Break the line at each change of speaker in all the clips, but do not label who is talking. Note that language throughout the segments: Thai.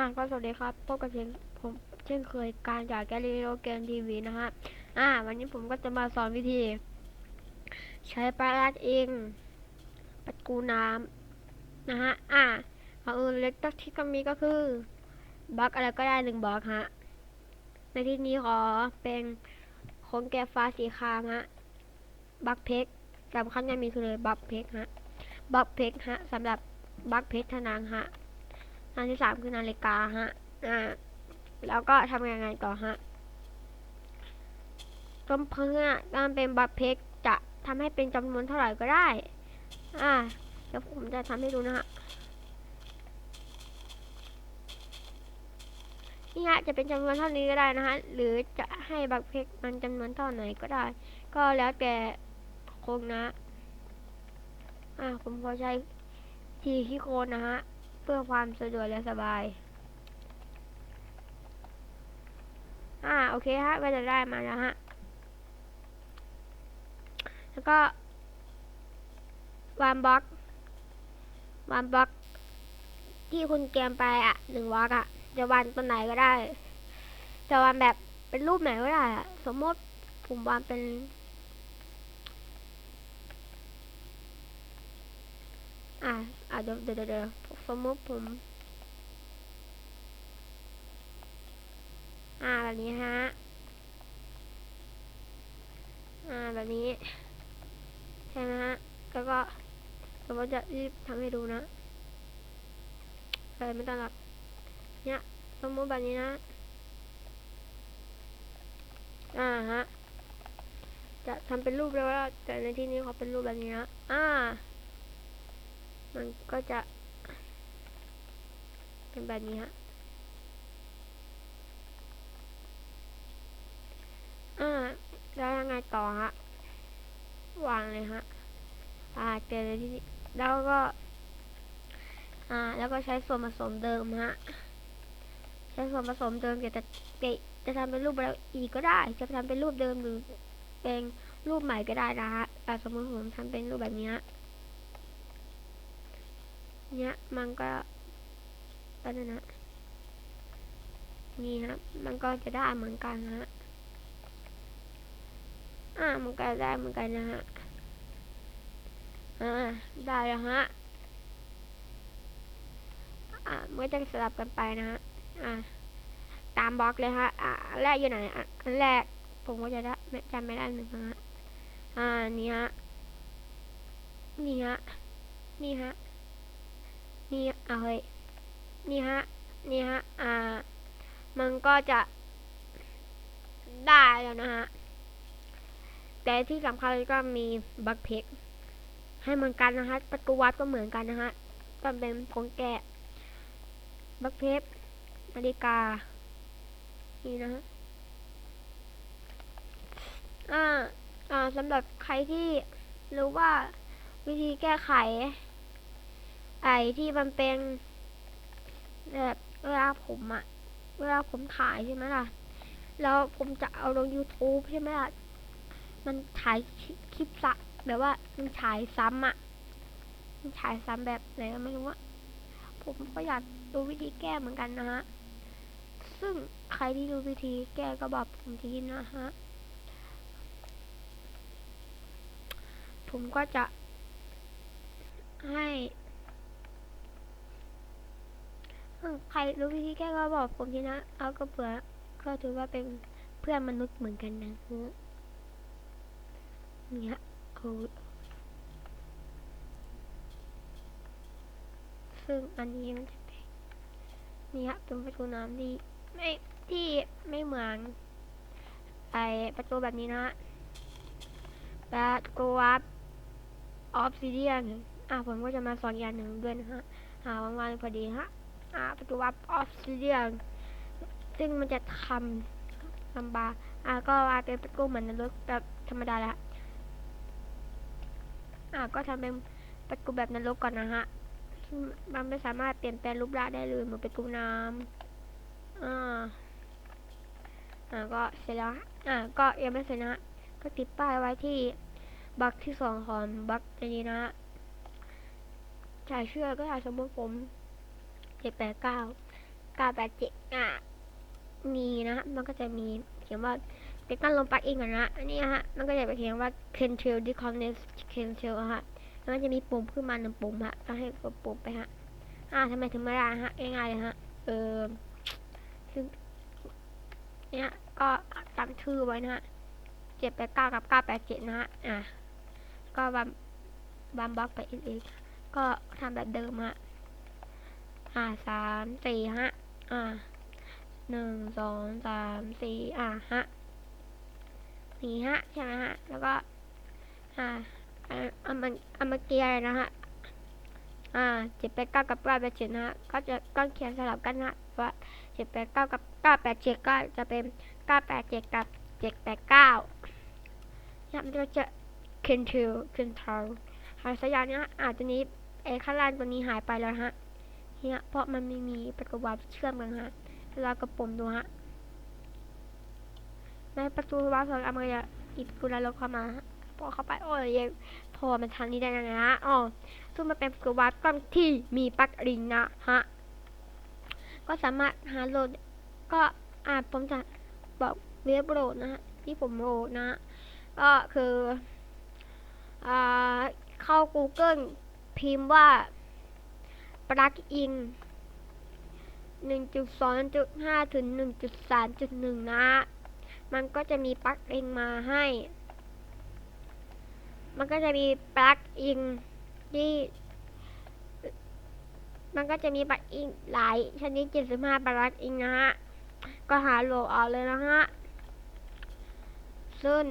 อ่าก็สวัสดีครับพบกับเช่นผมเช่นเคยการจากแกลิโลเกมทีวีนะฮะอ่า วันนี้ผมก็จะมาสอนวิธี ใช้ปลาลัดเองปัดกูน้ำนะฮะอ่าเอาอื่นเล็กตักที่ก็มีก็คือบล็อกอะไรก็ได้หนึ่งบล็อกฮะในที่นี้ขอเป็นคงแกฟ้าสีคามฮะบล็อกเพกสำคัญยังมีคือเลยบล็อกเพกฮะบล็อกเพกฮะสำหรับบล็อกเพกทนางฮะ อันที่สามคือนาฬิกาฮะ อ่า แล้วก็ทำยังไงต่อฮะต้มเพื่อการเป็นบัตรเพกจะทำให้เป็นจำนวนเท่าไหร่ก็ได้ อ่า เดี๋ยวผมจะทำให้ดูนะฮะ นี่ฮะจะเป็นจำนวนเท่านี้ก็ได้นะฮะ หรือจะให้บัตรเพกมันจำนวนเท่าไหนก็ได้ ก็แล้วแต่โคงนะ อ่า ผมขอใช้ทีขี้โคนนะฮะ พื่อความสะดวกและสบาย อ่าโอเคฮะก็จะได้มาแล้วฮะ แล้วก็วางบล็อกวางบล็อก ที่คุณเตรียมไปอะหนึ่งบล็อกอะ จะวางตรงไหนก็ได้ จะวางแบบเป็นรูปไหนก็ได้อะ สมมติผมวางเป็นอ่าอ่าเดี๋ยวเดี๋ยวเดี๋ยว สมมติผม อ่าแบบนี้ฮะ อ่าแบบนี้ ใช่ไหมฮะ แล้วก็เราก็จะรีบทำให้ดูนะเออไม่ต้องหลับเนี่ยสมมติแบบนี้นะ อ่าฮะ จะทำเป็นรูปแล้วแต่ในที่นี้เขาเป็นรูปแบบนี้นะ อ่า มันก็จะ เป็นแบบนี้ฮะอ่าแล้วยังไงต่อฮะ วางเลยฮะ อ่าเจอในที่นี้แล้วก็ อ่า แล้วก็ใช้ส่วนผสมเดิมฮะ ใช้ส่วนผสมเดิมจะจะจะจะทำเป็นรูปอะไรอีกก็ได้ จะทำเป็นรูปเดิมหรือเป็นรูปใหม่ก็ได้นะฮะอ่สมมติผมทำเป็นรูปแบบนี้เนี้ยมันก็ ก็นั่นะ นี่ฮะมันก็จะได้เหมือนกันฮะอ่ามันก็ได้เหมือนกันนะฮะ อ่า ได้แล้วฮะ อ่าเมื่อจะสลับกันไปนะฮะ อ่า ตามบล็อกเลยฮะ อ่าแรกอยู่ไหนอะอันแรกผมก็จะได้ไม่จำไม่ได้หนึ่งนะฮะ อ่า นี่ฮะ นี่ฮะ นี่ฮะ นี่เอาเฮ้ย นี่ฮะ นี่ฮะ อ่า มันก็จะได้แล้วนะฮะ แต่ที่สำคัญก็มีบักเพกให้เหมือนกันนะฮะ ประตูวัดก็เหมือนกันนะฮะก็เป็นของแกะบักเพกนาฬิกา นี่นะฮะ อ่า อ่าสำหรับใครที่รู้ว่าวิธีแก้ไข ไอ้ที่มันเป็น แบบเวลาผมอะเวลาผมถ่ายใช่ไหมล่ะ แล้วผมจะเอาลง YouTube ใช่ไหมล่ะ มันถ่ายคลิปสะแบบว่ามันฉายซ้ำอะมันฉายซ้ำแบบไหนก็ไม่รู้อะผมก็อยากดูวิธีแก้เหมือนกันนะฮะ ซึ่งใครที่รู้วิธีแก้ก็บอกผมทีนะฮะ ผมก็จะให้ ใครรู้วิธีแก้ก็บอกผมทีนะ เอาก็เผื่อก็ถือว่าเป็นเพื่อนมนุษย์เหมือนกันนะเนี่ยเอาซึ่งอันนี้มันจะเป็นนี่ฮะเป็นประตูน้ำที่ไม่ที่ไม่เหมือนไอประตูแบบนี้นะประตูวับออฟซิเดียนอะผมก็จะมาสอนอย่างหนึ่งด้วยนะฮะอ่าวันๆพอดีฮะ อาประตูวับออฟซิเดียนซึ่งมันจะทำลำบากอ่าก็วาดเป็นประตูเหมือนนรถแบบธรรมดาแหละอ่าก็ทำเป็นประตูแบบนรกก่อนนะฮะ มันไม่สามารถเปลี่ยนแปลงรูปร่างได้เลยเหมือนประตูน้ำอ่าอ่าก็เสร็จแล้วอ่าก็ยังไม่เสร็จนะ ก็ติดป้ายไว้ที่บล็อกที่สองของบล็อกนี้นะฮะถ่ายเชื่อก็ถ่ายสมมติผม เจ็ดแปดเก้าเก้าแปดเจ็ดอะมีนะฮะมันก็จะมีเขียนว่าติดตั้งลงปลั๊กอินก่อนนะอันนี้ฮะมันก็จะไปเขียนว่า control disconnect cancel อะฮะแล้วมันจะมีปุ่มขึ้นมาหนึ่งปุ่มฮะก็ให้กดปุ่มไปฮะอ่าทำไมถึงไม่ได้ฮะง่ายๆเลยฮะเออซึ่งเนี่ยก็ตามชื่อไว้นะฮะเจ็ดแปดเก้ากับเก้าแปดเจ็ดนะฮะอะก็บัมบัมบล็อกไปอีกๆก็ทำแบบเดิมฮะ อ่าสามสี่ฮะ อ่าหนึ่งสองสามสี่อ่าฮะนี่ฮะใช่ไหมฮะ แล้วก็อ่าอ่าเอามันเอามาเกียร์นะฮะ อ่าเจ็ดแปดเก้ากับเก้าแปดเจ็ดนะฮะ ก็จะก็เขียนสลับกันนะว่าเจ็ดแปดเก้ากับเก้าแปดเจ็ดก็จะเป็นเก้าแปดเจ็ดกับเจ็ดแปดเก้าเนี่ยมันก็จะ control control หายสัญญาณเนี้ยอาจจะนี้ไอ้ข้างล่างตัวนี้หายไปแล้วฮะ เนี่ยเพราะมันไม่มีประตูวาล์วเชื่อมกันฮะเรากระปุ่มดูฮะในประตูวาล์วสองอันมันจะอีกกุลาลงเข้ามาพอเข้าไปโอ้ยพอมันทางนี้ได้ยังไงฮะอ๋อซึ่งมันเป็นประตูวาล์วกล้องที่มีปลั๊กอินนะฮะก็สามารถหาโหลดก็อ่าผมจะบอกเว็บโหลดนะฮะที่ผมโหลดนะฮะก็คืออ่าเข้า Google พิมพ์ว่า ปลั๊กอิน 1.2.5 ถึง 1.3.1 นะ มันก็จะมีปลั๊กอินมาให้ มันก็จะมีปลั๊กอินที่มันก็จะมีปลั๊กอินหลายชนิด 75 ปลั๊กอินนะฮะ ก็หาโหลดเอาเลยนะฮะ ซึ่ง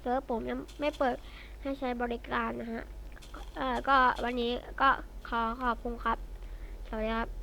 เซิร์ฟผมยังไม่เปิดให้ใช้บริการนะฮะ เอ่อ ก็วันนี้ก็ ขอขอบคุณครับ สวัสดีครับ